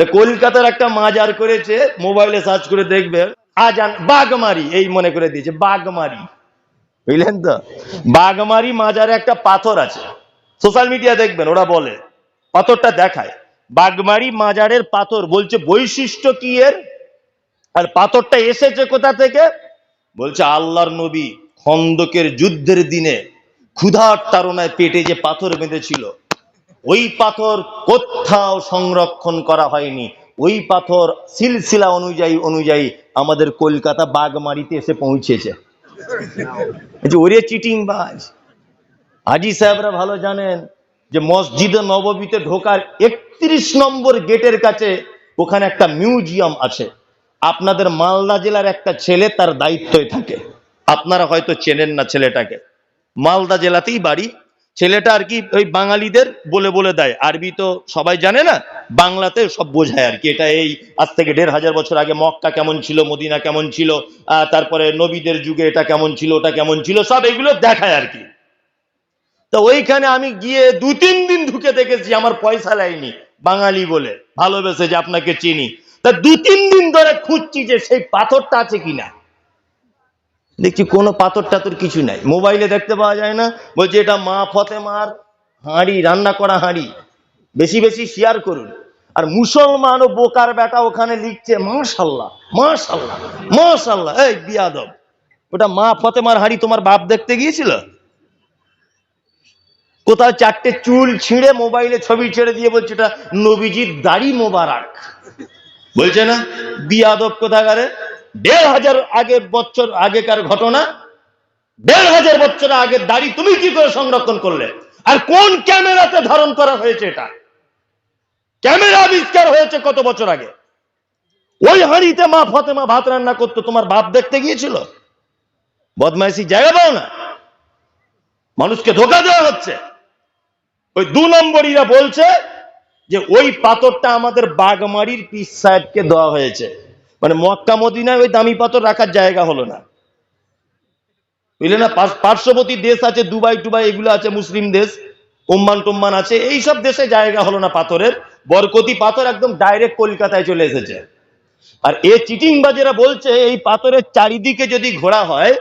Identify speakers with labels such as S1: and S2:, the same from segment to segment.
S1: সে কলকাতার একটা মাজার করেছে মোবাইলে সার্চ করে দেখবে, আজান বাগমারি, এই মনে করে দিয়েছে, বাগমারি। বুঝলেন তো? বাগমারি মাজারে একটা পাথর আছে। সোশ্যাল মিডিয়া দেখবেন, ওরা বলে, পাথরটা দেখায়। বাগমারি মাজারের পাথর বলছে, বৈশিষ্ট্য কি এর? আর পাথরটা এসেছে কোথা থেকে? বলছে, আল্লাহর নবী খন্দকের যুদ্ধের দিনে ক্ষুধার তাড়নায় পেটে যে পাথর বেঁধেছিল ওই পাথর কোথাও সংরক্ষণ করা হয়নি। ওই পাথর সিলসিলা অনুযায়ী অনুযায়ী আমাদের কলকাতা বাগমারিতে এসে পৌঁছেছে। ওরে চিটিং বাজ হাজি সাহেবরা ভালো জানেন যে মসজিদ নববীতে ঢোকার একত্রিশ নম্বর গেটের কাছে ওখানে একটা মিউজিয়াম আছে। আপনাদের মালদা জেলার একটা ছেলে তার দায়িত্বে থাকে। আপনারা হয়তো চেনেন না ছেলেটাকে। মালদা জেলাতেই বাড়ি। ছেলেটা আর কি ওই বাঙালিদের বলে বলে দেয়। আরবি তো সবাই জানে না বাংলাতে সব বোঝায় আর কি। এটা এই আজ থেকে দেড় হাজার বছর আগে মক্কা কেমন ছিল, মদিনা কেমন ছিল তারপরে নবীদের যুগে এটা কেমন ছিল, ওটা কেমন ছিল, সব এগুলো দেখায় আর কি। তো ওইখানে আমি গিয়ে দু তিন দিন ঢুকে দেখেছি, আমার পয়সা লাইনি, বাঙালি বলে। ভালোবেসে যে আপনাকে চিনি। তা দু তিন দিন ধরে খুঁজছি যে সেই পাথরটা আছে কিনা। দেখছি কোনো পাথর টাথর কিছু নাই। মোবাইলে দেখতে পাওয়া যায় না, বলছে এটা মা ফতেমার হাঁড়ি, রান্না করা হাঁড়ি। বেশি বেশি শেয়ার করুন। আর মুসলমান ও বোকার বেটা ওখানে লিখছে, মাশাল্লাহ মাশাল্লাহ মাশাল্লাহ, এই বিয়াদব। ওটা মা ফতেমার হাঁড়ি তোমার বাপ দেখতে গিয়েছিল? কোথাও চারটে চুল ছিঁড়ে মোবাইলে ছবি ছেড়ে দিয়ে বলছে এটা নবীজির দাড়ি মোবারক। বলছে না, বিয়াদব কোথাকারে? দেড় হাজার আগে বছর, আগেকার ঘটনা, দেড় হাজার বছর আগের দাড়ি তুমি কি করে সংরক্ষণ করলে? আর কোন ক্যামেরাতে ধারণ করা হয়েছে এটা? ক্যামেরা আবিষ্কার হয়েছে কত বছর আগে? ওই হাঁড়িতে মা ফতেমা ভাত রান্না করতো, তোমার বাপ দেখতে গিয়েছিল? বদমাইশি জায়গা পাও না? মানুষকে ধোকা দেওয়া হচ্ছে। ওই দু নম্বরীরা বলছে যে ওই পাথরটা আমাদের বাগমারির পিস সাহেবকে দেওয়া হয়েছে। মানে মক্কা, মদিনায় ওই দামি পাথর রাখার জায়গা হলো না। বুঝলে না? পার্শ্ববর্তী দেশ আছে, দুবাই, টুবাই, এগুলো আছে, মুসলিম দেশ ওম্মান টোম্মান আছে এই সব দেশে জায়গা হলো না পাথরের। বরকতি পাথর একদম ডাইরেক্ট কলকাতায় চলে এসেছে। আর এ চিটিংবাজেরা বলছে, এই পাথরের চারিদিকে যদি ঘোরা হয়,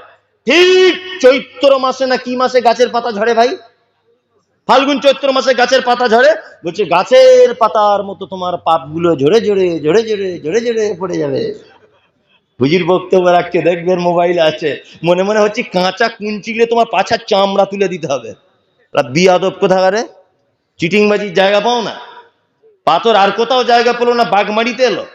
S1: ঠিক চৈত্র মাসে না কি মাসে গাছের পাতা ঝরে ভাই? ফাল্গুন চৈত্র মাসে গাছের পাতা ঝরে, বলছে, গাছের পাতার মতো তোমার পাপগুলো ঝরে ঝরে ঝরে ঝরে ঝরে ঝরে পড়ে যাবে। হুজির বক্তব্য রাখছে দেখবেন মোবাইল আছে। মনে মনে হচ্ছে কাঁচা কুঞ্চিলে তোমার পাছার চামড়া তুলে দিতে হবে। বিয়াদব কোথাকারে? চিটিংবাজির জায়গা পাও না? পাথর আর কোথাও জায়গা পেল না বাগমারিতে এলো!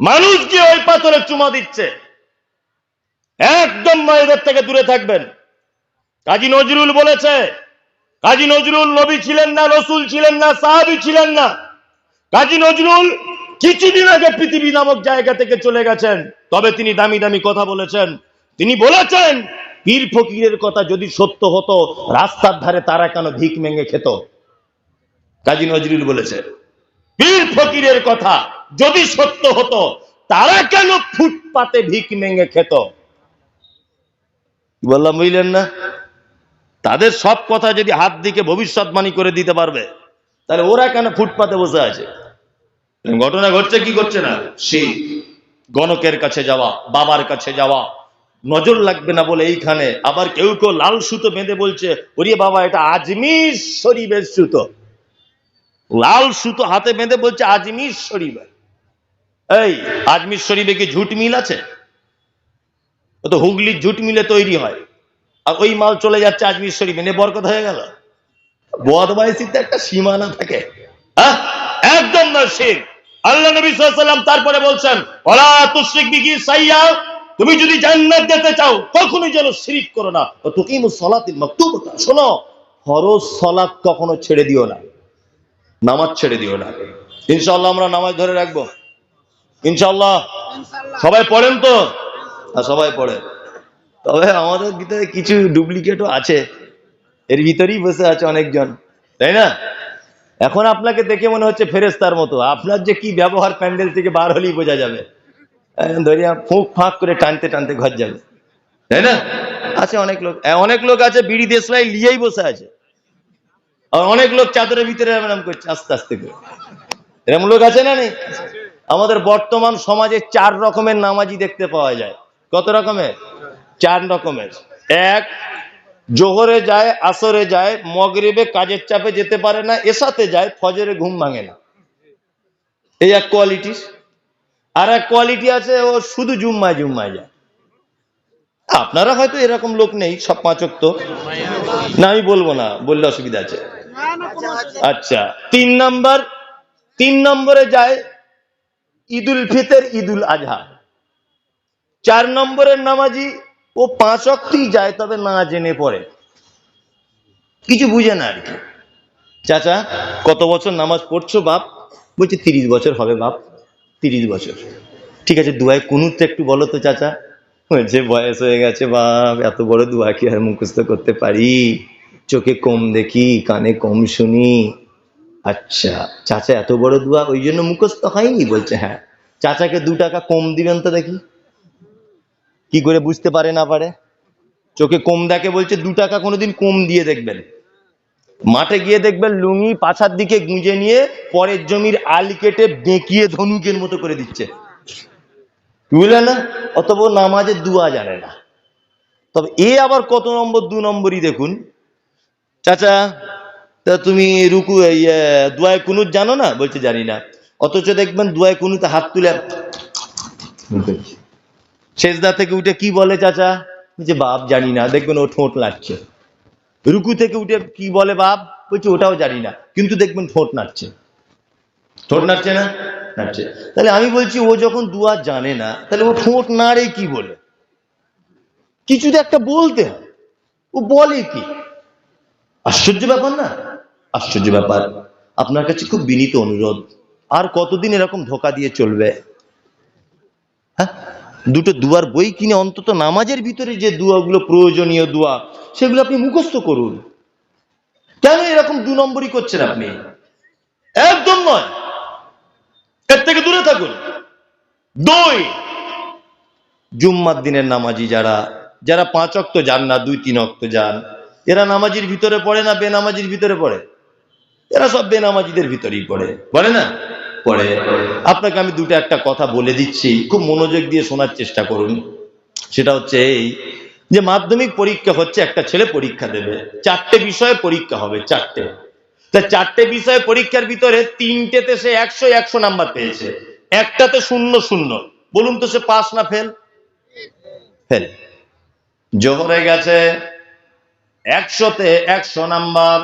S1: মানুষ গিয়ে ওই পাথরে চুমা দিচ্ছে। একদম মায়েদের থেকে দূরে থাকবেন। কাজী নজরুল বলেছে, কাজী নজরুল নবী ছিলেন না, রসুল ছিলেন না, সাহাবি ছিলেন না। কাজী নজরুল কিছুদিন আগে পৃথিবী নামক জায়গা থেকে চলে গেছেন, তবে তিনি দামি দামি কথা বলেছেন। তিনি বলেছেন, পীর ফকিরের কথা যদি সত্য হতো, রাস্তার ধারে তারা কেন ভিক মেঙে খেত? কাজী নজরুল বলেছে, পীর ফকিরের কথা যদি সত্য হতো, তারা কেন ফুটপাতে ভিক মেঙে খেত? বললাম, বুঝলেন না? তাদের সব কথা যদি হাত দিকে ভবিষ্যৎবাণী করে দিতে পারবে, তাহলে ওরা কেন ফুটপাতে বসে আছে? ঘটনা ঘটছে, কি করছে না? সেই গণকের কাছে যাওয়া, বাবার কাছে যাওয়া, নজর লাগবে না বলে এইখানে আবার কেউ কেউ লাল সুতো বেঁধে বলছে, ওরে বাবা, এটা আজমির শরীফের সুতো। লাল সুতো হাতে বেঁধে বলছে, আজমির শরীফের। এই, আজমির শরীফে কি ঝুট মিল আছে? ও তো হুগলির ঝুট মিলে তৈরি হয়। আর ওই মাল চলে যাচ্ছে আজমির শরীফে নে বরকত হয়ে গেল। বদমাইশিতে একটা সীমানা থাকে। হ্যাঁ? একদম না শির আল্লাহ নবী সাল্লাম তারপরে বলছেন ওলা তুশরিক বিহি সাইয়া তুমি যদি জান্নাত যেতে চাও, কখনোই যেন শিরিক করো না। ও তুকিমু সলাতিল মাকতুবতা। শোনো, ফরজ সলাত কখনো ছেড়ে দিও না। নামাজ ছেড়ে দিও না। ইনশাআল্লাহ আমরা নামাজ ধরে রাখব। ইনশাআল্লাহ। সবাই পড়েন তো? হ্যাঁ সবাই পড়ে তবে আমাদের ভিতরে কিছু ডুপ্লিকেটও আছে। এর ভিতরেই বসে আছে অনেকজন। তাই না? এখন আপনাকে দেখে মনে হচ্ছে ফেরেস্তার মতো। আপনার যে কি ব্যবহার প্যান্ডেল থেকে বার হলেই বোঝা যাবে। ধরিয়া ফুঁক ফাঁক করে টানতে টানতে ঘর যাবে। তাই না? আছে অনেক লোক। অনেক লোক আছে, বিড়ি দেশলাই লিয়েই বসে আছে। আর অনেক লোক চাদরের ভিতরে এরম করছে, আস্তে আস্তে করে। এরম লোক আছে না নেই? আমাদের বর্তমান সমাজে চার রকমের নামাজি দেখতে পাওয়া যায়। কত রকমের? চার রকমের। এক, জোহরে যায়, আসরে যায়, মগরিবে কাজের চাপে যেতে পারে না, এসাতে যায়, ফজরে ঘুম ভাঙে না। এই এক কোয়ালিটি আর এক কোয়ালিটি আছে, ও শুধু জুম্মায় জুম্মায় যায়। আপনারা হয়তো এরকম লোক নেই, সব পাঁচক তো না, আমি বলব না, বললে অসুবিধা আছে। আচ্ছা তিন নম্বর, তিন নম্বরে যায় ঈদুল ফিতর, ঈদুল আজহা। চার নম্বরের নামাজি ও পাঁচ অক্টই যায়, তবে না জেনে পড়ে। কিছু বুঝে না আর কি। চাচা, কত বছর নামাজ পড়ছো বাপ? বলছে, তিরিশ বছর হবে বাপ, তিরিশ বছর। ঠিক আছে দুয়াই কুনুত একটু বলো তো চাচা। বলছে বয়স হয়ে গেছে বাপ, এত বড় দুয়া কি আর মুখস্থ করতে পারি? চোখে কম দেখি, কানে কম শুনি। আচ্ছা চাচা এত বড় দুয়া, ওই জন্য মুখস্থ হয়নি? বলছে হ্যাঁ। চাচাকে দু টাকা কম দিবেন তো দেখি। কি করে বুঝতে পারে না পারে? চোখে কম দেখে বলছে, দু টাকা কোনোদিন কম দিয়ে দেখবেন। মাঠে গিয়ে দেখবেন লুঙ্গি পাছার দিকে গুঁজে নিয়ে পরের জমির আল কেটে বেঁকিয়ে ধনুকের মতো করে দিচ্ছে। বুঝলে না? অতব নামাজের দুয়া জানে না। তবে এ আবার কত নম্বর, দু নম্বরই দেখুন। চাচা, তা তুমি রুকু দুয়ায় কুনুত জানো না? বলছে জানি না। অথচ দেখবেন দুয়ায় কুনুতে হাত তুলে শেষদা থেকে উঠে কি বলে চাচা? বলছে, বাপ, জানি না। দেখবেন ও ঠোঁট নাড়ছে। রুকু থেকে উঠে কি বলে বাপ? বলছে, ওটাও জানি না। কিন্তু দেখবেন ঠোঁট নাড়ছে। ঠোঁট নাড়ছে না? নাড়ছে। তাহলে আমি বলছি, ও যখন দুয়া জানে না, তাহলে ও ঠোঁট নাড়ে কি বলে? কিছু তো একটা বলতে হয়। ও বলে কি? আশ্চর্য ব্যাপার না? আশ্চর্য ব্যাপার। আপনার কাছে খুব বিনীত অনুরোধ। আর কতদিন এরকম ধোকা দিয়ে চলবে? হ্যাঁ? দুটো দুয়ার বই কিনে অন্তত নামাজের ভিতরে যে দুয়াগুলো প্রয়োজনীয় দুয়া, সেগুলো আপনি মুখস্থ করুন। কেন এরকম দু নম্বরই করছেন আপনি? একদম নয়। এর থেকে দূরে থাকুন। দুই, জুম্মার দিনের নামাজি যারা যারা পাঁচ অক্ত যান না, দুই, তিন অক্ত যান, এরা নামাজির ভিতরে পড়ে না, বেনামাজির ভিতরে পড়ে? এরা সব বেনামাজিদের ভিতরেই পড়ে। পড়ে না? পড়ে আপনাকে আমি দুটো একটা কথা বলে দিচ্ছি, খুব মনোযোগ দিয়ে শোনার চেষ্টা করুন। সেটা হচ্ছে এই যে মাধ্যমিক পরীক্ষা হচ্ছে একটা ছেলে পরীক্ষা দেবে, চারটে বিষয়ে পরীক্ষা হবে, চারটে। তা চারটে বিষয়ে পরীক্ষার ভিতরে তিনটেতে সে একশো একশো নাম্বার পেয়েছে, একটাতে শূন্য শূন্য। বলুন তো সে পাস না ফেল? ফেল। জোহরে গেছে একশোতে একশো নাম্বার,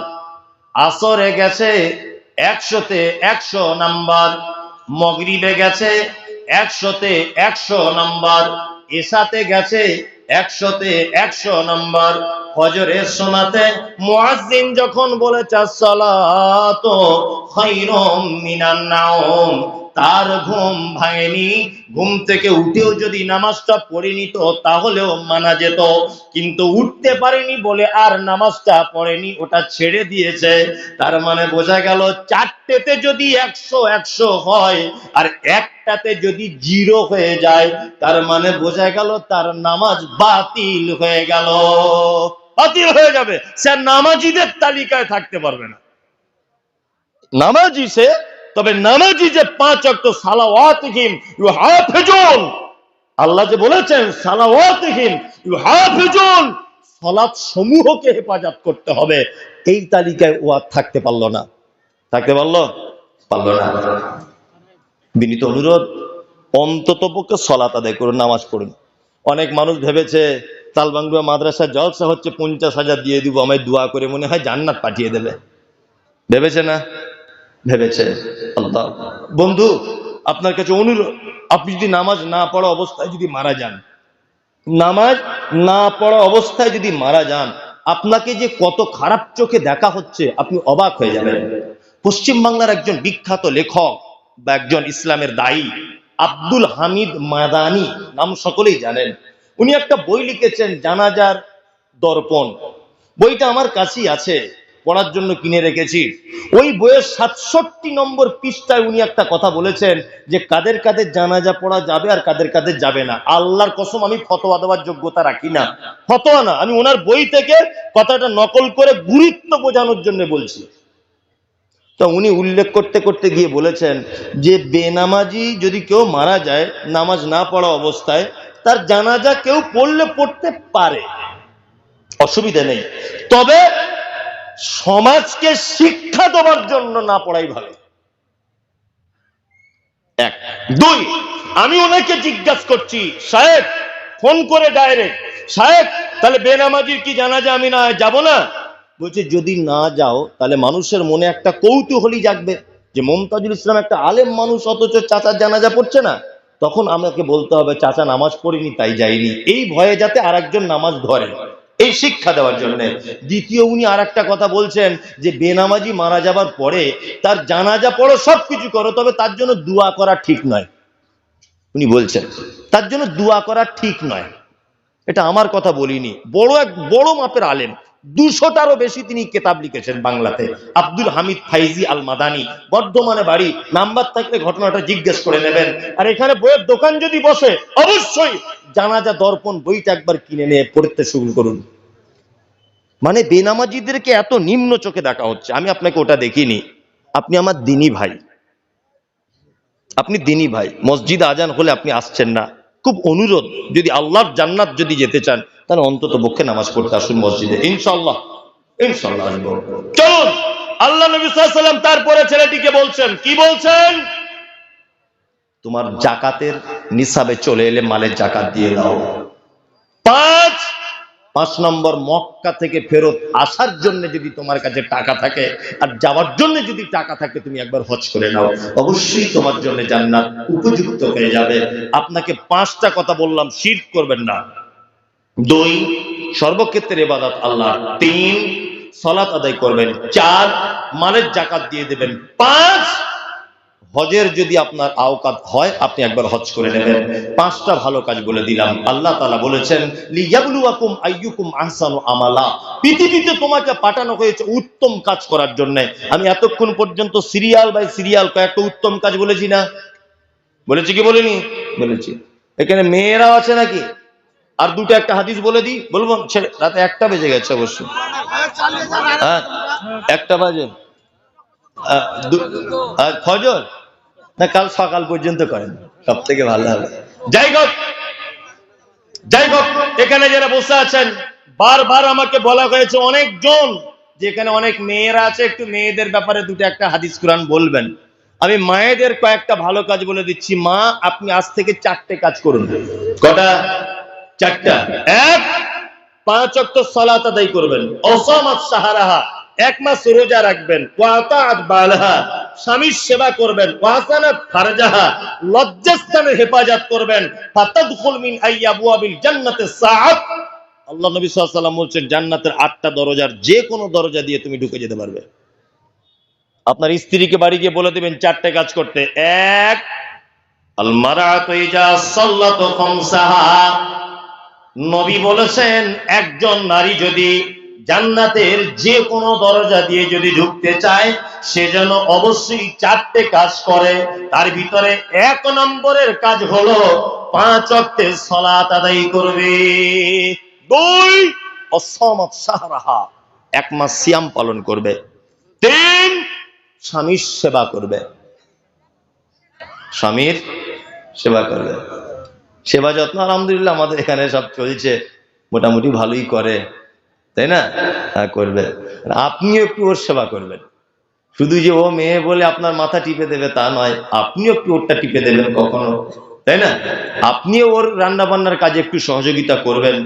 S1: আসরে গেছে একশোতে একশো নাম্বার মগরিবে গেছে, একশোতে একশো নাম্বার এসাতে গেছে, একশোতে একশো নাম্বার ফজরের সোনাতে। মুয়াজ্জিন যখন বলেছে, আসসালাতু খায়রুম তার ঘুম ভাঙেনি। ঘুম থেকে উঠেও যদি নামাজটা পড়ে নিত, তাহলেও মানা যেত। কিন্তু উঠতে পারেনি বলে আর নামাজটা পড়েনি, ওটা ছেড়ে দিয়েছে। তার মানে বোঝা গেল, চারটেতে যদি একশো একশো হয়, আর একটাতে যদি জিরো হয়ে যায়, তার মানে বোঝা গেল, তার নামাজ বাতিল হয়ে গেল। বাতিল হয়ে যাবে। সে নামাজিদের তালিকায় থাকতে পারবে না। নামাজি সে তবে নামাজি যে পাঁচ অক্ট সালাওয়াতহিম, ইউহাফিজুন। আল্লাহ যে বলেছেন, সালাওয়াতহিম, ইউহাফিজুন। সালাত সমূহকে হেফাজত করতে হবে। এই তালিকায় ও আর থাকতে পারল না। থাকতে পারল? পারল না। বিনীত অনুরোধ অন্তত পক্ষে সলাত আদায় করুন, নামাজ পড়ুন। অনেক মানুষ ভেবেছে, তালবাংলুয়া মাদ্রাসা জলসা হচ্ছে পঞ্চাশ হাজার দিয়ে দিব, আমায় দোয়া করে মনে হয় জান্নাত পাঠিয়ে দেবে। ভেবেছে না? ভেবেছে। আল্লাহ। বন্ধু, আপনার কাছে অনুরোধ, আপনি যদি নামাজ না পড়া অবস্থায় যদি মারা যান, নামাজ না পড়া অবস্থায় যদি মারা যান, আপনাকে যে কত খারাপ চোখে দেখা হচ্ছে, আপনি অবাক হয়ে যাবেন। পশ্চিম বাংলার একজন বিখ্যাত লেখক বা একজন ইসলামের দায়ী, আব্দুল হামিদ মাদানি, নাম সকলেই জানেন। উনি একটা বই লিখেছেন, জানাজার দর্পণ। বইটা আমার কাছেই আছে। পড়ার জন্য কিনে রেখেছি। ওই বইয়ের সাতষট্টি নম্বর পৃষ্ঠায় উনি একটা কথা বলেছেন যে কাদের কাদের জানাজা পড়া যাবে আর কাদের কাদের যাবে না। আল্লাহর কসম, আমি ফতোয়া দেওয়ার যোগ্যতা রাখি না। ফতোয়া না, আমি ওনার বই থেকে কথাটা নকল করে গুরুত্ব বোঝানোর জন্য বলছি। তো উনি উল্লেখ করতে করতে গিয়ে বলেছেন যে বেনামাজি যদি কেউ মারা যায়, নামাজ না পড়া অবস্থায়, তার জানাজা কেউ পড়লে পড়তে পারে। অসুবিধা নেই। তবে সমাজকে শিক্ষা দেওয়ার জন্য না পড়াই ভালো। এক। দুই, আমি ওনাকে জিজ্ঞাসা করছি, সাহেব, ফোন করে ডাইরেক্ট, সাহেব, তাহলে বেনামাজির কি জানাজা আমি না যাব না? বলছে, যদি না যাও, তাহলে মানুষের মনে একটা কৌতূহলী জাগবে যে মমতাজুল ইসলাম একটা আলেম মানুষ, অথচ চাচার জানাজা পড়ছে না। তখন আমাকে বলতে হবে, চাচা নামাজ পড়িনি, তাই যাইনি। এই ভয়ে যাতে আরেকজন নামাজ ধরে। এই শিক্ষা দেওয়ার জন্য। দ্বিতীয় উনি আর একটা কথা বলছেন যে, বেনামাজি মারা যাবার পরে তার জানাজা পড়ো, সবকিছু করো, তবে তার জন্য দোয়া করা ঠিক নয়। উনি বলছেন, তার জন্য দোয়া করা ঠিক নয়। এটা আমার কথা বলিনি। বড় এক, বড় মাপের আলেম। দুশোটারও বেশি তিনি কেতাব লিখেছেন বাংলাতে। আব্দুল হামিদ ফাইজি আল মাদানি বর্ধমানে বাড়ি। নাম্বার থাকলে ঘটনাটা জিজ্ঞেস করে নেবেন। আর এখানে বইয়ের দোকান যদি বসে, অবশ্যই জানাজা, দর্পণ, বইটা একবার কিনে নিয়ে পড়তে শুরু করুন। মানে বেনামাজিদেরকে এত নিম্ন চোখে দেখা হচ্ছে, আমি আপনাকে ওটা দেখিনি। আপনি আমার দিনী ভাই। আপনি দিনী ভাই। মসজিদ আজান হলে আপনি আসছেন না। খুব অনুরোধ, যদি আল্লাহর জান্নাত যদি যেতে চান তাহলে অন্তত পক্ষে নামাজ পড়তে আসুন মসজিদে। ইনশাল্লাহ ইনশাল্লাহ আসব। চলুন, আল্লাহ নবী সাল্লাম তারপরে ছেলেটিকে বলছেন, কি বলছেন? তোমার জাকাতের নিসাবে চলে এলে মালের জাকাত দিয়ে দাও। পাঁচ পাঁচ নম্বর মক্কা থেকে ফেরত আসার জন্য যদি তোমার কাছে টাকা থাকে আর যাওয়ার জন্য যদি টাকা থাকে, তুমি একবার হজ করে নাও। অবশ্যই তোমার জন্য জান্নাত উপযুক্ত হয়ে যাবে। আপনাকে পাঁচটা কথা বললাম শির করবেন না। দুই সর্বক্ষেত্রে এবাদত আল্লাহ। তিন সলাত আদায় করবেন। চার, মালের জাকাত দিয়ে দেবেন। পাঁচ, হজের যদি আপনার আওকাত হয়, আপনি একবার হজ করে নেবেন। পাঁচটা ভালো কাজ বলে দিলাম। আল্লাহ তালা বলেছেন আমালা। পৃথিবীতে তোমাকে পাঠানো হয়েছে উত্তম কাজ করার জন্য। আমি এতক্ষণ পর্যন্ত সিরিয়াল বাই সিরিয়াল কয়েকটা উত্তম কাজ বলেছি না? বলেছি কি বলিনি? বলেছি। এখানে মেয়েরাও আছে নাকি? আর দুটো একটা হাদিস বলে দিই, বলব? ছেড়ে, রাতে একটা বেজে গেছে অবশ্য। হ্যাঁ একটা বাজে। আর ফজর? না, কাল সকাল পর্যন্ত করেন। সব থেকে ভালো হবে। যাই হোক যাই হোক, এখানে যারা বসে আছেন, বারবার আমাকে বলা হয়েছে অনেকজন যেখানে অনেক মেয়েরা আছে, একটু মেয়েদের ব্যাপারে দুটো একটা হাদিস কোরআন বলবেন। আমি মায়েদের কয়েকটা ভালো কাজ বলে দিচ্ছি। মা, আপনি আজ থেকে চারটে কাজ করুন। কটা? চারটা। এক পাঁচ অক্ট সলাত আদায় করবেন। অসমাত সাহারাহা, এক মাস রোজা রাখবেন। স্বামীর সেবা করবেন। লজ্জাস্থানের হেফাজত করবেন। আল্লাহ নবী বলছেন, জান্নাতের আটটা দরজার যে কোনো দরজা দিয়ে তুমি ঢুকে যেতে পারবে। আপনার স্ত্রীকে বাড়ি গিয়ে বলে দেবেন, চারটে কাজ করতে। এক নবী বলেছেন, একজন নারী যদি জান্নাতের যে কোনো দরজা দিয়ে যদি ঢুকতে চায়, সে যেন অবশ্যই চারটে কাজ করে। তার ভিতরে এক নম্বরের কাজ হলো পাঁচ অক্টে সলাত আদায় করবে। দুই সাহারাহা, এক মাস সিয়াম পালন করবে। তিন, স্বামীর সেবা করবে। স্বামীর সেবা করবে। সেবা যত্ন আলহামদুলিল্লাহ আমাদের এখানে সব চলছে, মোটামুটি ভালোই করে, তাই না? হ্যাঁ করবে। আপনিও একটু ওর সেবা করবেন। শুধু যে ও মেয়ে বলে আপনার মাথা টিপে দেবে তা নয়, আপনিও একটু ওরটা টিপে দেবেন কখনো, তাই না? আপনিও ওর রান্না বান্নার কাজে একটু সহযোগিতা করবেন,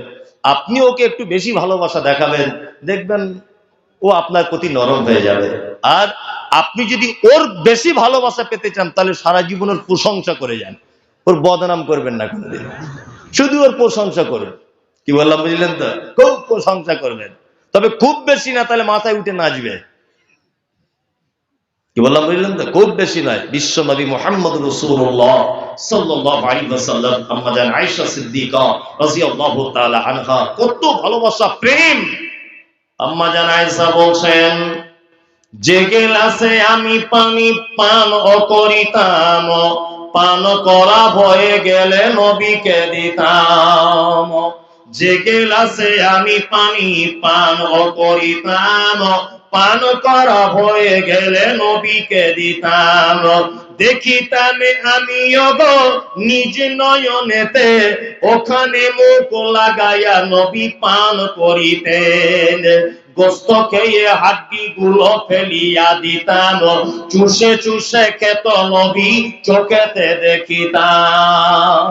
S1: আপনি ওকে একটু বেশি ভালোবাসা দেখাবেন, দেখবেন ও আপনার প্রতি নরম হয়ে যাবে। আর আপনি যদি ওর বেশি ভালোবাসা পেতে চান, তাহলে সারা জীবনের প্রশংসা করে যান। ওর বদনাম করবেন না কোনোদিন। শুধু ওর প্রশংসা করুন। কি বললাম, বুঝলেন তো? খুব প্রশংসা করবেন। তবে খুব বেশি না, তাহলে মাথায় উঠে নাচবে। কি বললাম, বুঝলেন তো? খুব বেশি নয়। বিশ্ব নবী মোহাম্মদ রসুল্লাহ সাল্লাল্লাহু আলাইহি ওয়াসাল্লাম আম্মাজান আয়েশা সিদ্দিকা রাদিয়াল্লাহু তাআলা আনহা, কত ভালোবাসা, প্রেম। আম্মাজান আয়েশা বলছেন যে গেলাসে আমি পানি পান অকরিতাম পান করা হয়ে গেলে নবীকে দিতাম। যে গেলাসে আমি পানি পান করিতাম, পান করা হয়ে গেলে নবীকে দিতাম। দেখিতাম আমিও গো নিজ নয়নেতে, ওখানে মুখ লাগাইয়া নবী পান করিতেন। গোস্ত খেয়ে হাড্ডি গুলো ফেলিয়া দিতাম, চুষে চুষে খেত নবী চোখেতে দেখিতাম।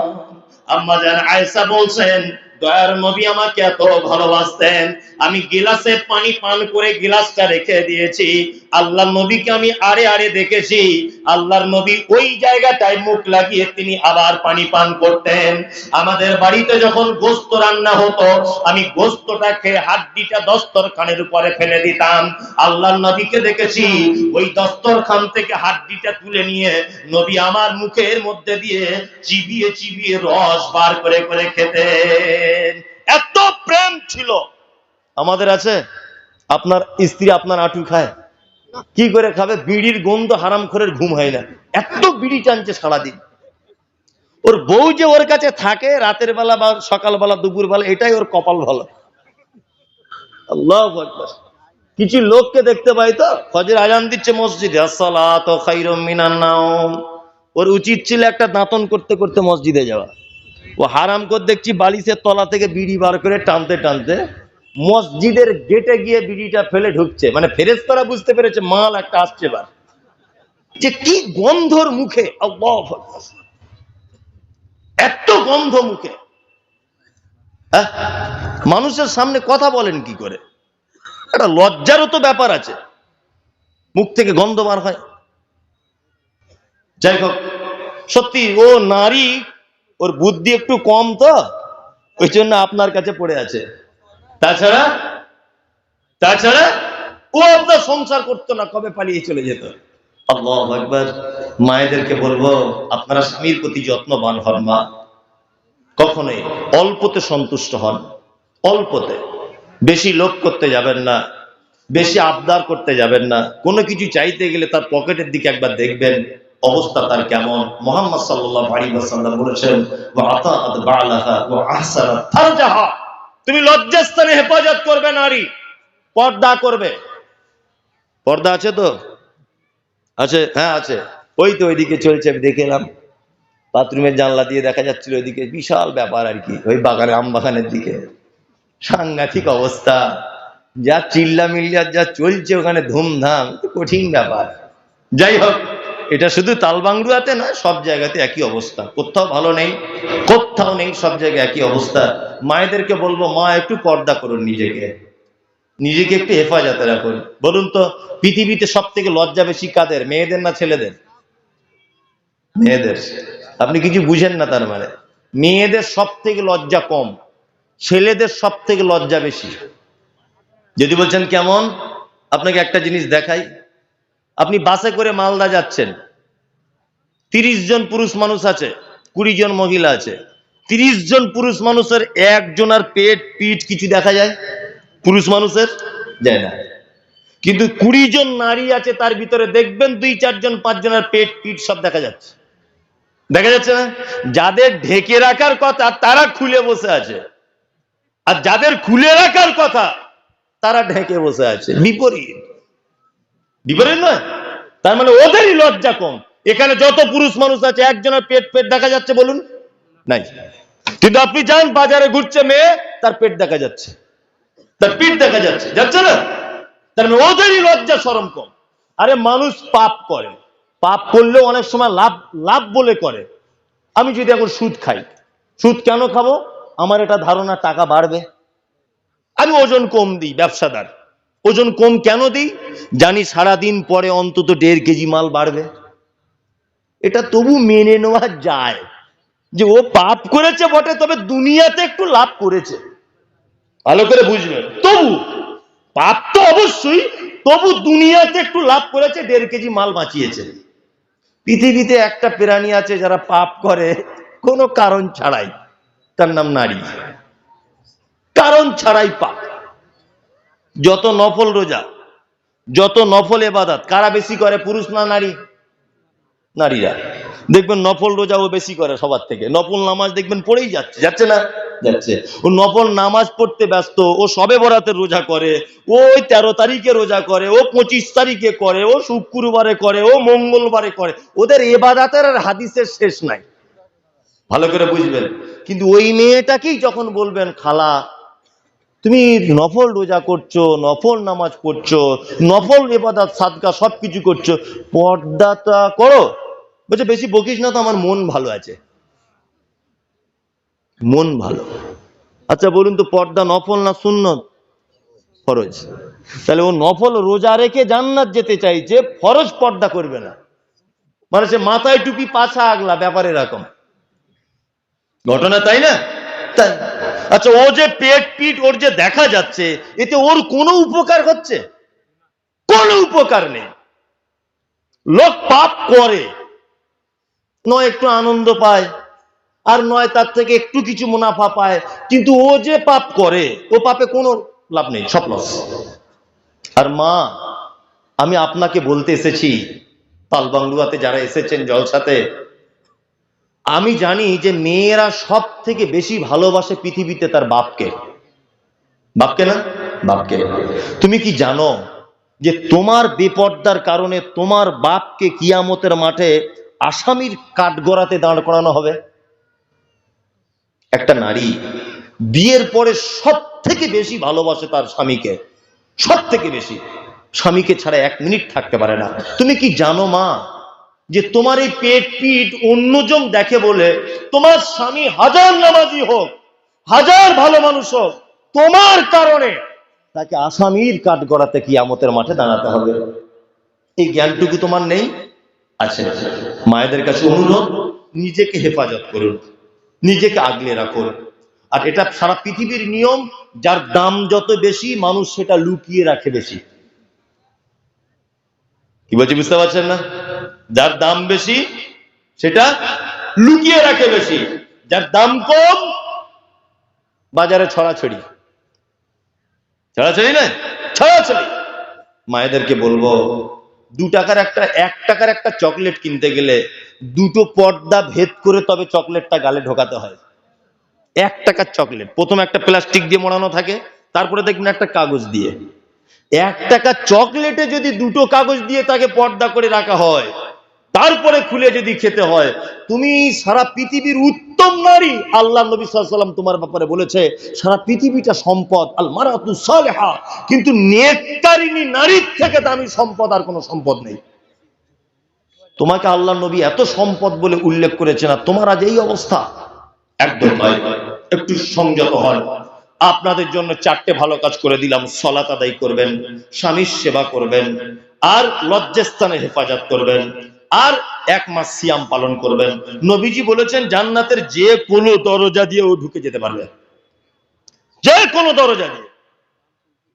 S1: আম্মা জান আয়সা বলছেন দয়ার নবী আমাকে এত ভালোবাসতেন। আমি গিলাসে পানি পান করে গিলাসটা রেখে দিয়েছি। আল্লাহর নবীকে আমি আড়ে আড়ে দেখেছি। আল্লাহর নবী ওই জায়গাটায় মুখ লাগিয়ে তিনি আবার পানি পান করতেন। আমাদের বাড়িতে যখন গোস্ত রান্না হতো, আমি গোস্তটা খেয়ে হাড্ডিটা দস্তরখানের উপরে ফেলে দিতাম। আল্লাহর নবীকে দেখেছি, ওই দস্তরখান থেকে হাড্ডিটা তুলে নিয়ে নবী আমার মুখের মধ্যে দিয়ে চিবিয়ে চিবিয়ে রস বার করে করে খেতেন এত প্রেম ছিল। আমাদের আছে, আপনার স্ত্রী আপনার আটু খায়, কি করে খাবে? বিড়ির গন্ধ হারাম করে ঘুম হয় না। এত বিড়ি টানছে সারাদিন। ওর বউ যে ওর কাছে থাকে, রাতের বেলা বা সকালবেলা দুপুর বেলা এটাই ওর কপাল ভালো। কিছু লোককে দেখতে পাই তো, ফজর আজান দিচ্ছে মসজিদে, আসসালাত ওর উচিত ছিল একটা দাঁতন করতে করতে মসজিদে যাওয়া। ও হারাম করে দেখছি বালিশের তলা থেকে বিড়ি বার করে টানতে টানতে মসজিদের গেটে গিয়ে বিড়িটা ফেলে ঢুকছে। মানে ফেরেস্তারা বুঝতে পেরেছে মাল একটা আসছে বার যে কি গন্ধর মুখে এত গন্ধ মুখে। মানুষের সামনে কথা বলেন কি করে? একটা লজ্জারও তো ব্যাপার আছে। মুখ থেকে গন্ধ বার হয়। যাই হোক, সত্যি ও নারী ওর বুদ্ধি একটু কম তো, ওই জন্য আপনার কাছে পড়ে আছে। তাছাড়া তাছাড়া ও আপনার সংসার করতো না, কবে পালিয়ে চলে যেত? মায়েদেরকে বলব, আপনারা স্বামীর প্রতি যত্নবান হন মা। কখনোই অল্পতে সন্তুষ্ট হন, অল্পতে। বেশি লোভ করতে যাবেন না, বেশি আবদার করতে যাবেন না। কোনো কিছু চাইতে গেলে তার পকেটের দিকে একবার দেখবেন। অবস্থা তার কেমন? মোহাম্মদ সাল্লাহ আলী সাল্লাম বলেছেন। তুমি লজ্জাস্থানে হেফাজত করবে নারী, পর্দা করবে। পর্দা আছে তো? আছে হ্যাঁ আছে। ওই তো ওইদিকে চলছে, আমি দেখে এলাম। বাথরুমের জানলা দিয়ে দেখা যাচ্ছিল ওইদিকে বিশাল ব্যাপার আর কি, ওই বাগানে আম বাগানের দিকে। সাংঘাতিক অবস্থা। যা চিল্লা মিল্লার যা চলছে ওখানে ধুমধাম, কঠিন ব্যাপার। যাই হোক এটা শুধু তালবাংরুয়াতে না সব জায়গাতে একই অবস্থা। কোথাও ভালো নেই, কোথাও নেই, সব জায়গায় একই অবস্থা। মায়েদেরকে বলব, মা, একটু পর্দা করুন নিজেকে। নিজেকে একটু হেফাজতে রাখুন। বলুন তো, পৃথিবীতে সব থেকে লজ্জা বেশি কাদের, মেয়েদের না ছেলেদের? মেয়েদের। আপনি কিছু বুঝেন না তার মানে। মেয়েদের সব থেকে লজ্জা কম, ছেলেদের সব থেকে লজ্জা বেশি। যদি বলছেন কেমন, আপনাকে একটা জিনিস দেখাই। আপনি বাসে করে মালদা যাচ্ছেন। তিরিশ জন পুরুষ মানুষ আছে, কুড়ি জন মহিলা আছে। তিরিশ জন পুরুষ মানুষের একজনের পেট, পিঠ কিছু দেখা যায়? পুরুষ মানুষের? যায় না। কিন্তু কুড়ি জন নারী আছে, তার ভিতরে দেখবেন দুই চারজন পাঁচজনের পেট, পিঠ সব দেখা যাচ্ছে। দেখা যাচ্ছে না? যাদের ঢেকে রাখার কথা, তারা খুলে বসে আছে। আর যাদের খুলে রাখার কথা, তারা ঢেকে বসে আছে। বিপরীত। বিপরীত নয়। তার মানে ওদেরই লজ্জা কম। এখানে যত পুরুষ মানুষ আছে, একজনের পেট পেট দেখা যাচ্ছে বলুন? নাই। কিন্তু আপনি যান, বাজারে ঘুরছে মেয়ে, তার পেট দেখা যাচ্ছে। তার পিঠ দেখা যাচ্ছে। যাচ্ছে না? তার মানে ওদেরই লজ্জা সরম কম। আরে মানুষ পাপ করে। পাপ করলেও অনেক সময় লাভ লাভ বলে করে। আমি যদি এখন সুদ খাই, সুদ কেন খাব? আমার এটা ধারণা, টাকা বাড়বে। আমি ওজন কম দিই, ব্যবসাদার। ওজন কম কেন দিই? জানি সারাদিন পরে অন্তত দেড় কেজি মাল বাড়বে। এটা তবু মেনে নেওয়া যায় যে ও পাপ করেছে বটে তবে দুনিয়াতে একটু লাভ করেছে। ভালো করে বুঝবেন। তবু পাপ তো অবশ্যই তবু দুনিয়াতে একটু লাভ করেছে দেড় কেজি মাল বাঁচিয়েছে। পৃথিবীতে একটা প্রাণী আছে যারা পাপ করে কোনো কারণ ছাড়াই। তার নাম নারী। কারণ ছাড়াই পাপ। যত নফল রোজা, যত নফল এবাদাত কারা বেশি করে, পুরুষ না নারী? নারীরা। দেখবেন নফল রোজা ও বেশি করে সবার থেকে। নফল নামাজ দেখবেন পড়েই যাচ্ছে। যাচ্ছে না? যাচ্ছে। ও নফল নামাজ পড়তে ব্যস্ত, ও সবে বরাতের রোজা করে, ও ওই তেরো তারিখে রোজা করে, ও পঁচিশ তারিখে করে, ও শুক্রবারে করে, ও মঙ্গলবারে করে। ওদের এবাদাতের আর হাদিসের শেষ নাই। ভালো করে বুঝবেন। কিন্তু ওই মেয়েটাকেই যখন বলবেন, খালা তুমি নফল রোজা করছ, নফল নামাজ পড়ছো, নফল এবাদাত সাদকা সবকিছু করছ, পর্দাটা করো। বলছে, বেশি বকিস না তো, আমার মন ভালো আছে। মন ভালো। আচ্ছা বলুন তো, পর্দা নফল না সুন্নত? ফরজ। তাহলে ও নফল রোজা রেখে জান্নাত যেতে চাইছে, ফরজ পর্দা করবে না। মানে সে মাথায় টুপি, পাছা আগলা, ব্যাপার এরকম। ঘটনা তাই না? আচ্ছা ও যে পেট পিট ওর যে দেখা যাচ্ছে, এতে ওর কোনো উপকার হচ্ছে? কোনো উপকার নেই। লোক পাপ করে, নয় একটু আনন্দ পায়, আর নয় তার থেকে একটু কিছু মুনাফা পায়, কিন্তু ও যে পাপ করে, ও পাপে কোনো লাভ নেই, সব লস আর মা, আমি আপনাকে বলতে এসেছি তালবাংলুয়াতে যারা এসেছেন জলসাতে আমি জানি যে মেয়েরা সব থেকে বেশি ভালোবাসে পৃথিবীতে তার বাপকে। বাপকে না? বাপকে। তুমি কি জানো যে তোমার বেপর্দার কারণে তোমার বাপকে কিয়ামতের মাঠে আসামির কাঠগড়াতে দাঁড় করানো হবে? একটা নারী বিয়ের পরে সব থেকে বেশি ভালোবাসে তার স্বামীকে। সব থেকে বেশি। স্বামীকে ছাড়া এক মিনিট থাকতে পারে না। তুমি কি জানো মা যে তোমার এই পেট পিট অন্যজন দেখে বলে, তোমার স্বামী হাজার নামাজি হোক, হাজার ভালো মানুষ হোক, তোমার কারণে তাকে আসামির কাঠ গড়াতে কি আমতের মাঠে দাঁড়াতে হবে। এই জ্ঞানটুকু তোমার নেই? আছে। মায়েদের কাছে অনুরোধ, নিজেকে হেফাজত করুন, নিজেকে আগলে রাখুন। আর এটা সারা পৃথিবীর নিয়ম, যার দাম যত বেশি, মানুষ সেটা লুকিয়ে রাখে বেশি। কি বলছি, বুঝতে পারছেন না? যার দাম বেশি, সেটা লুকিয়ে রাখে বেশি। যার দাম কম, বাজারে ছড়াছড়ি। ছড়াছড়ি না ছড়াছড়ি। মায়েদেরকে বলব, দু টাকার একটা, এক টাকার একটা চকলেট কিনতে গেলে দুটো পর্দা ভেদ করে তবে চকলেটটা গালে ঢোকাতে হয়। এক টাকার চকলেট। প্রথম একটা প্লাস্টিক দিয়ে মোড়ানো থাকে, তারপরে দেখবেন একটা কাগজ দিয়ে। এক টাকা চকলেটে যদি দুটো কাগজ দিয়ে তাকে পর্দা করে রাখা হয় তারপরে খুলে যদি খেতে হয়, তুমি সারা পৃথিবীর উত্তম নারী, আল্লাহ নবী সাল্লাম তোমার ব্যাপারে বলেছে, সারা পৃথিবীটা সম্পদ, আল মারাতু সালেহা, কিন্তু নেককারিনী নারীর থেকে দামি সম্পদ আর কোনো সম্পদ নেই। তোমাকে আল্লাহ নবী এত সম্পদ বলে উল্লেখ করেছে না তোমার আজ এই অবস্থা। একদম একটু সংযত হন। আপনাদের জন্য চারটে ভালো কাজ করে দিলাম, সলাত আদায় করবেন, স্বামীর সেবা করবেন, আর লজ্জাস্থানে হেফাজত করবেন। আর এক মাস সিয়াম পালন করবেন। নবীজি বলেছেন, জান্নাতের যে কোনো দরজা দিয়ে ও ঢুকে যেতে পারবে। যে কোনো দরজা দিয়ে।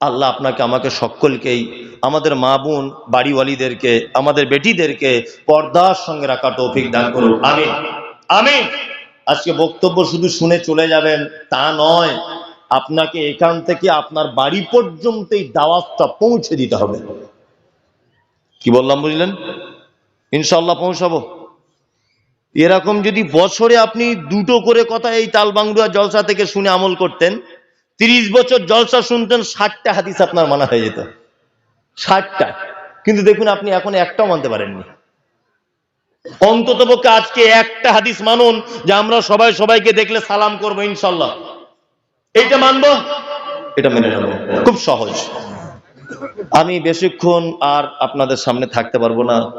S1: আল্লাহ আপনাকে, আমাকে সকলকেই, আমাদের মা বোন, বাড়িওয়ালিদেরকে, আমাদের বেটিদেরকে পর্দার সঙ্গে রাখা তৌফিক দান করুন। আমি আমি আজকে বক্তব্য শুধু শুনে চলে যাবেন, তা নয়, আপনাকে এখান থেকে আপনার বাড়ি পর্যন্ত এই দাওয়াতটা পৌঁছে দিতে হবে। কি বললাম বুঝলেন? ইনশাল্লাহ পৌঁছাবো। এরকম যদি বছরে আপনি দুটো করে কথা এই তালবাংলুয়া জলসা থেকে শুনে আমল করতেন, তিরিশ বছর জলসা শুনতেন, ষাটটা হাদিস আপনার মানা হয়ে যেত। ষাটটা। কিন্তু দেখুন, আপনি এখন একটাও মানতে পারেননি। অন্তত পক্ষে আজকে একটা হাদিস মানুন, যে আমরা সবাই সবাইকে দেখলে সালাম করব ইনশাল্লাহ এইটা মানবো? এটা মেনে নেব। খুব সহজ। আমি বেশিক্ষণ আর আপনাদের সামনে থাকতে পারব না।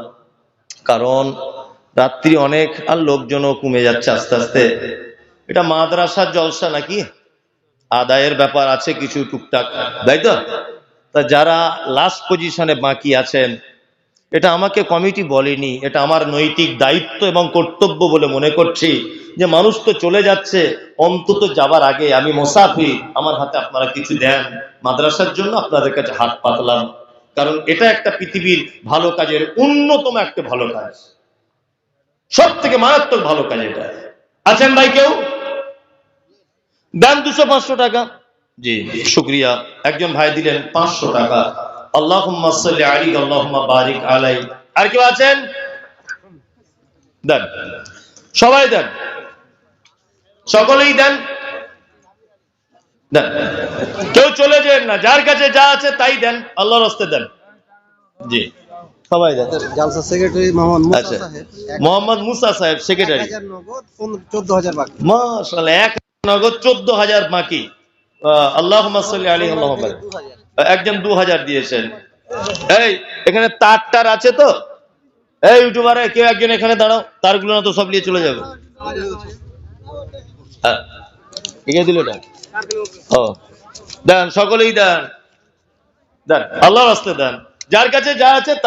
S1: কারণ রাত্রি অনেক আর লোকজনও কমে যাচ্ছে আস্তে আস্তে। এটা মাদ্রাসার জলসা নাকি? আদায়ের ব্যাপার আছে কিছু টুকটাক, তাই তো? তা যারা লাস্ট পজিশনে বাকি আছেন, এটা আমাকে কমিটি বলেনি, এটা আমার নৈতিক দায়িত্ব এবং কর্তব্য বলে মনে করছি যে মানুষ তো চলে যাচ্ছে, অন্তত যাবার আগে আমি মোসাফি আমার হাতে আপনারা কিছু দেন। মাদ্রাসার জন্য আপনাদের কাছে হাত পাতলাম। কারণ এটা একটা পৃথিবীর ভালো কাজের অন্যতম একটা ভালো কাজ। সব থেকে মারাত্মক ভালো কাজ এটা। আছেন ভাই কেউ? দেন দুশো পাঁচশো টাকা। জি, শুক্রিয়া। একজন ভাই দিলেন পাঁচশো টাকা। আল্লাহ আলী আল্লাহ বারিক আলাই। আর কেউ আছেন? দেন। সবাই দেন। সকলেই দেন। দেন। কেউ চলে যান না যার কাছে যা আছে তাই দেন আল্লাহর হস্তে দেন। জি। সবাই দেন।
S2: জালসা সেক্রেটারি মোহাম্মদ মুসা
S1: আচ্ছা।
S2: সাহেব
S1: মোহাম্মদ মুসা সাহেব সেক্রেটারি
S2: হাজার নগদ চোদ্দ হাজার বাকি।
S1: মাশাআল্লাহ এক নগদ একজন দিয়েছেন। এই এখানে তার টার আছে তো? এই ইউটিউবারে কেউ একজন এখানে দাঁড়াও তারগুলো না তো সব নিয়ে চলে যাবে। হ্যাঁ। দিল এটা ও দেন সকলেই দেন। দেন আল্লাহর আসতে দেন। যার কাছে যা আছে তাই